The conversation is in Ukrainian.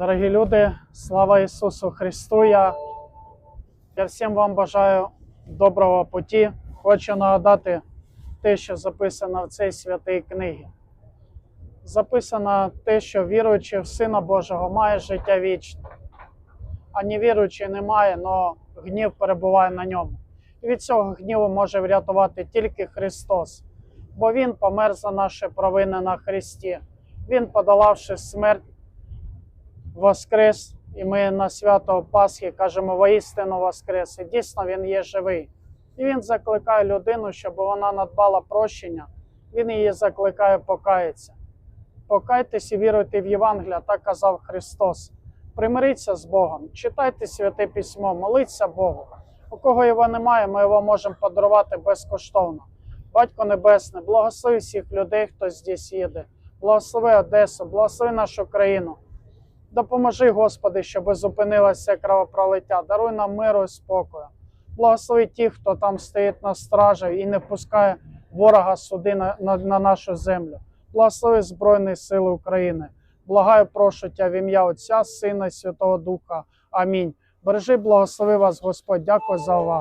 Дорогі люди, слава Ісусу Христу! Я, я всім вам бажаю доброго путі. Хочу нагадати те, що записано в цій святій книгі. Записано те, що віруючий в Сина Божого має життя вічне, а не має, але гнів перебуває на ньому. І від цього гніву може врятувати тільки Христос, бо Він помер за наші провини на Христі. Він, подолавши смерть, воскрес, і ми на свято Пасхи кажемо воістину воскрес. І дійсно він є живий. І він закликає людину, щоб вона надбала прощення. Він її закликає покаятися. Покайтесь і віруйте в Євангелія, так казав Христос. Примиріться з Богом, читайте святе письмо, моліться Богу. У кого його немає, ми його можемо подарувати безкоштовно. Батько Небесний, благослови всіх людей, хто здесь їде. Благослови Одесу, благослови нашу країну. Допоможи, Господи, щоб зупинилося кровопролиття. Даруй нам миру і спокою. Благослови тих, хто там стоїть на стражі і не пускає ворога суди на, на, на нашу землю. Благослови Збройні Сили України. Благаю, прошу Тя в ім'я Отця, Сина і Святого Духа. Амінь. Бережи, благослови вас, Господь. Дякую за увагу.